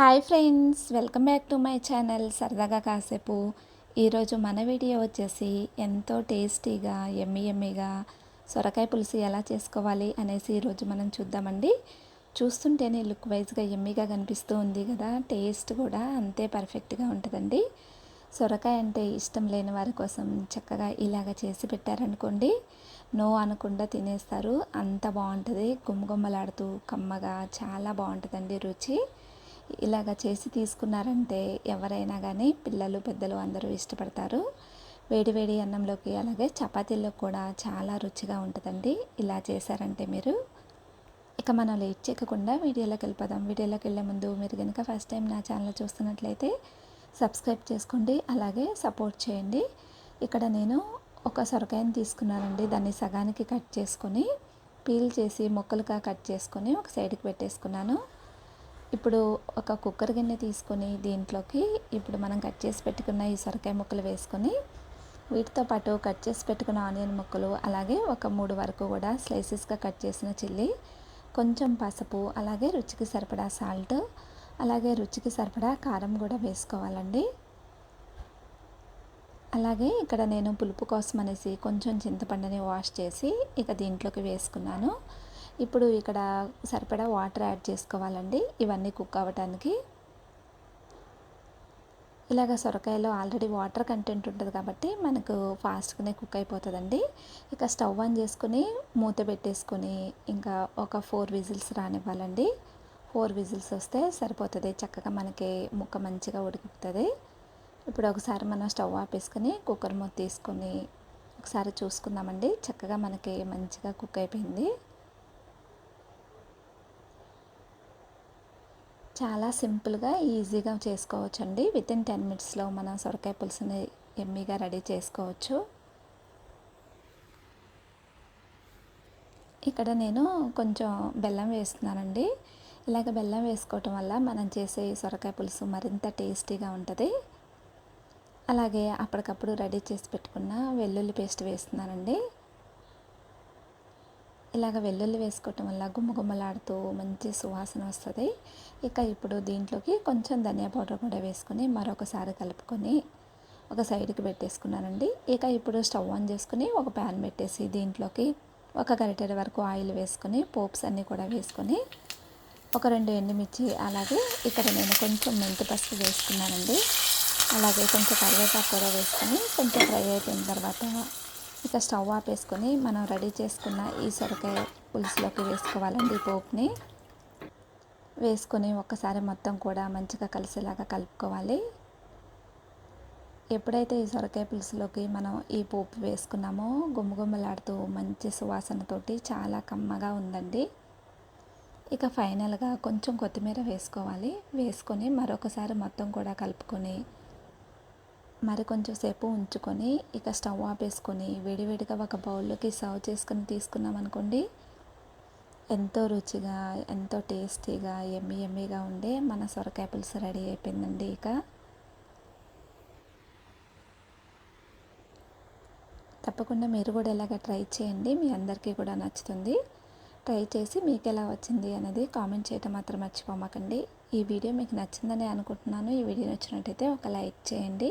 Hi friends welcome back to my channel. సరదాగా కాసేపు ఈరోజు మన వీడియో వచ్చేసి ఎంతో టేస్టీగా ఎమ్మి ఎమ్మిగా సొరకాయ పులుసు ఎలా చేసుకోవాలి అనేసి ఈరోజు మనం చూద్దామండి. చూస్తుంటేనే లుక్ వైజ్గా ఎమ్మిగా కనిపిస్తూ ఉంది కదా టేస్ట్ కూడా అంతే పర్ఫెక్ట్గా ఉంటుందండి. సొరకాయ అంటే ఇష్టం లేని వారి కోసం చక్కగా ఇలాగ చేసి పెట్టారనుకోండి నో అనకుండా తినేస్తారు. అంత బాగుంటుంది గుమ్మగుమ్మలాడుతూ కమ్మగా చాలా బాగుంటుందండి రుచి. ఇలాగ చేసి తీసుకున్నారంటే ఎవరైనా కానీ పిల్లలు పెద్దలు అందరూ ఇష్టపడతారు. వేడి వేడి అన్నంలోకి అలాగే చపాతీల్లో కూడా చాలా రుచిగా ఉంటుందండి. ఇలా చేశారంటే మీరు. ఇక మనం లేట్ చేయకుండా వీడియోలోకి వెళ్ళిపోదాం. వీడియోలోకి వెళ్ళే ముందు మీరు కనుక ఫస్ట్ టైం నా ఛానల్ చూస్తున్నట్లయితే సబ్స్క్రైబ్ చేసుకోండి. అలాగే సపోర్ట్ చేయండి. ఇక్కడ నేను ఒక సొరకాయని తీసుకున్నానండి. దాన్ని సగానికి కట్ చేసుకొని పీల్ చేసి ముక్కలుగా కట్ చేసుకొని ఒక సైడ్కి పెట్టేసుకున్నాను. ఇప్పుడు ఒక కుక్కర్ గిన్నె తీసుకొని దీంట్లోకి ఇప్పుడు మనం కట్ చేసి పెట్టుకున్న ఈ సొరకాయ ముక్కలు వేసుకొని వీటితో పాటు కట్ చేసి పెట్టుకున్న ఆనియన్ ముక్కలు అలాగే ఒక మూడు వరకు కూడా స్లైసెస్గా కట్ చేసిన చిల్లీ కొంచెం పసుపు అలాగే రుచికి సరిపడా సాల్ట్ అలాగే రుచికి సరిపడా కారం కూడా వేసుకోవాలండి. అలాగే ఇక్కడ నేను పులుపు కోసం అనేసి కొంచెం చింతపండుని వాష్ చేసి ఇక దీంట్లోకి వేసుకున్నాను. ఇప్పుడు ఇక్కడ సరిపడా వాటర్ యాడ్ చేసుకోవాలండి. ఇవన్నీ కుక్ అవ్వటానికి. ఇలాగ సొరకాయలో ఆల్రెడీ వాటర్ కంటెంట్ ఉంటుంది కాబట్టి మనకు ఫాస్ట్గానే కుక్ అయిపోతుందండి. ఇక స్టవ్ ఆన్ చేసుకుని మూత పెట్టేసుకొని ఇంకా ఒక ఫోర్ విజిల్స్ రానివ్వాలండి. ఫోర్ విజిల్స్ వస్తే సరిపోతుంది. చక్కగా మనకి ముక్క మంచిగా ఉడికిపోతుంది ఇప్పుడు ఒకసారి మనం స్టవ్ ఆపేసుకొని కుక్కర్ మూత తీసుకొని ఒకసారి చూసుకుందామండి. చక్కగా మనకి మంచిగా కుక్ అయిపోయింది. చాలా సింపుల్గా ఈజీగా చేసుకోవచ్చండి. విత్ ఇన్ టెన్ మినిట్స్లో మనం సొరకాయ పులుసుని ఎమ్మీగా రెడీ చేసుకోవచ్చు. ఇక్కడ నేను కొంచెం బెల్లం వేస్తున్నానండి. ఇలాగ బెల్లం వేసుకోవటం వల్ల మనం చేసే సొరకాయ పులుసు మరింత టేస్టీగా ఉంటుంది. అలాగే అప్పటికప్పుడు రెడీ చేసి పెట్టుకున్న వెల్లుల్లి పేస్ట్ వేస్తున్నానండి. ఇలాగ వెల్లుల్లి వేసుకోవటం వల్ల గుమ్మగుమ్మలాడుతూ మంచి సువాసన వస్తుంది. ఇక ఇప్పుడు దీంట్లోకి కొంచెం ధనియా పౌడర్ కూడా వేసుకొని మరొకసారి కలుపుకొని ఒక సైడ్కి పెట్టేసుకున్నానండి. ఇక ఇప్పుడు స్టవ్ ఆన్ చేసుకుని ఒక ప్యాన్ పెట్టేసి దీంట్లోకి ఒక గరిటెల వరకు ఆయిల్ వేసుకొని పోప్స్ అన్నీ కూడా వేసుకొని ఒక రెండు ఎండుమిర్చి అలాగే ఇక్కడ నేను కొంచెం మెంతి పసుపు వేసుకున్నానండి. అలాగే కొంచెం కరివేపాకు కూడా వేసుకొని కొంచెం ఫ్రై అయిపోయిన తర్వాత ఇక స్టవ్ ఆపేసుకొని మనం రెడీ చేసుకున్న ఈ సొరకాయ పులుసులోకి వేసుకోవాలండి పోపుని. వేసుకొని ఒక్కసారి మొత్తం కూడా మంచిగా కలిసేలాగా కలుపుకోవాలి. ఎప్పుడైతే ఈ సొరకాయ పులుసులోకి మనం ఈ పోపు వేసుకున్నామో గుమ్మగుమ్మలాడుతూ మంచి సువాసనతోటి చాలా కమ్మగా ఉందండి. ఇక ఫైనల్గా కొంచెం కొత్తిమీర వేసుకోవాలి. వేసుకొని మరొకసారి మొత్తం కూడా కలుపుకొని మరి కొంచెం సేపు ఉంచుకొని ఇక స్టవ్ ఆపేసుకొని వేడివేడిగా ఒక బౌల్లోకి సర్వ్ చేసుకొని తీసుకున్నాం అనుకోండి ఎంతో రుచిగా ఎంతో టేస్టీగా ఎమ్మి ఎమ్మిగా ఉండే మన సొరకాయ పులుసు రెడీ అయిపోయిందండి ఇక. తప్పకుండా మీరు కూడా ఇలాగ ట్రై చేయండి మీ అందరికీ కూడా నచ్చుతుంది. ట్రై చేసి మీకు ఎలా వచ్చింది అనేది కామెంట్ చేయటం మాత్రం మర్చిపోమాకండి. ఈ వీడియో మీకు నచ్చిందని అనుకుంటున్నాను. ఈ వీడియో నచ్చినట్టయితే ఒక లైక్ చేయండి.